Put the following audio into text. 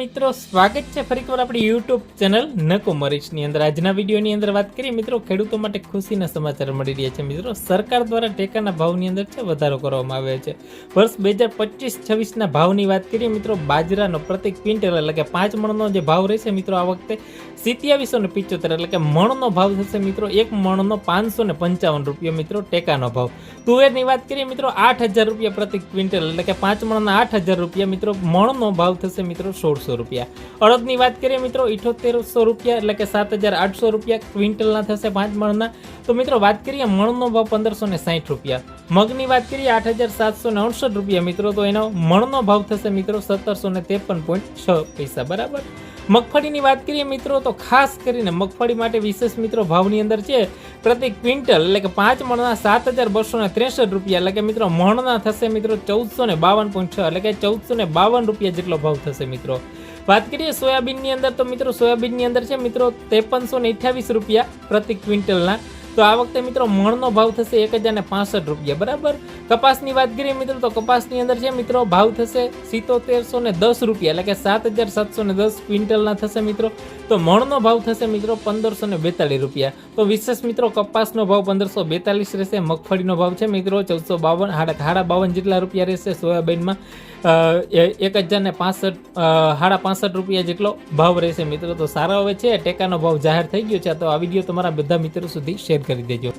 મિત્રો, સ્વાગત છે ફરી વાર આપણી યુટ્યુબ ચેનલ નકો મરીશની અંદર. આજના વિડીયોની અંદર વાત કરીએ મિત્રો, ખેડૂતો માટે ખુશીના સમાચાર મળી રહ્યા છે મિત્રો. સરકાર દ્વારા ટેકાના ભાવની અંદર છે વધારો કરવામાં આવ્યો છે. વર્ષ બે હજાર પચીસ છવ્વીસના ભાવની વાત કરીએ મિત્રો, બાજરાનો પ્રતિ ક્વિન્ટલ એટલે કે પાંચ મણનો જે ભાવ રહેશે મિત્રો આ વખતે, સિત્યાવીસો ને એટલે કે મણનો ભાવ થશે મિત્રો, એક મણનો પાંચસો ને પંચાવન રૂપિયા મિત્રો ટેકાનો ભાવ. તુવેરની વાત કરીએ મિત્રો, આઠ હજાર રૂપિયા પ્રતિ ક્વિન્ટલ એટલે કે પાંચ મણના આઠ હજાર રૂપિયા મિત્રો મણનો ભાવ થશે મિત્રો સોળસો રૂપિયા. અડદની વાત કરીએ મિત્રો, ઇઠોતેરસો રૂપિયા એટલે કે સાત હજાર આઠસો રૂપિયા ક્વિન્ટલના થશે પાંચ મણના. તો મિત્રો, વાત કરીએ મણનો ભાવ પંદરસો ને સાઠ રૂપિયા. મગની વાત કરીએ આઠ હજાર સાતસો ને અડસઠ રૂપિયા મિત્રો, તો એનો મણનો ભાવ થશે મિત્રો સત્તરસો ને ત્રેપન પોઈન્ટ છ પૈસા, બરાબર? મગફળીની વાત કરીએ મિત્રો, તો ખાસ કરીને મગફળી માટે વિશેષ મિત્રો ભાવની અંદર છે, પ્રતિ ક્વિન્ટલ એટલે કે પાંચ મણના સાત હજાર બસો ને ત્રેસઠ રૂપિયા. એટલે કે મિત્રો, મણના થશે મિત્રો ચૌદસો ને બાવન પોઈન્ટ છ, એટલે કે ચૌદસો ને બાવન રૂપિયા જેટલો ભાવ થશે મિત્રો. વાત કરીએ સોયાબીનની અંદર, તો મિત્રો, સોયાબીનની અંદર છે મિત્રો, ત્રેપનસો ને રૂપિયા પ્રતિ ક્વિન્ટલના. તો આ વખતે મિત્રો મણનો ભાવ થશે એક હજાર પાસઠ રૂપિયા, બરાબર? કપાસની વાત કરીએ મિત્રો તો કપાસની અંદર છે મિત્રો ભાવ થશે સિત્તોતેરસો ને દસ રૂપિયા, એટલે કે સાત હજાર સાતસો ને દસ ક્વિન્ટલના થશે મિત્રો. તો મણનો ભાવ થશે મિત્રો પંદરસો ને બેતાલીસ રૂપિયા. તો વિશેષ મિત્રો કપાસનો ભાવ પંદરસો બેતાલીસ રહેશે, મગફળીનો ભાવ છે મિત્રો ચૌદસો બાવન, હાડા બાવન જેટલા રૂપિયા રહેશે સોયાબીનમાં. એક હજાર ને પાસઠ હાડા પાસઠ રૂપિયા જેટલો ભાવ રહેશે મિત્રો. તો સારા હવે છે, ટેકાનો ભાવ જાહેર થઈ ગયો છે. તો આ વીડિયો તમારા બધા મિત્રો સુધી શેર કરી દેજો.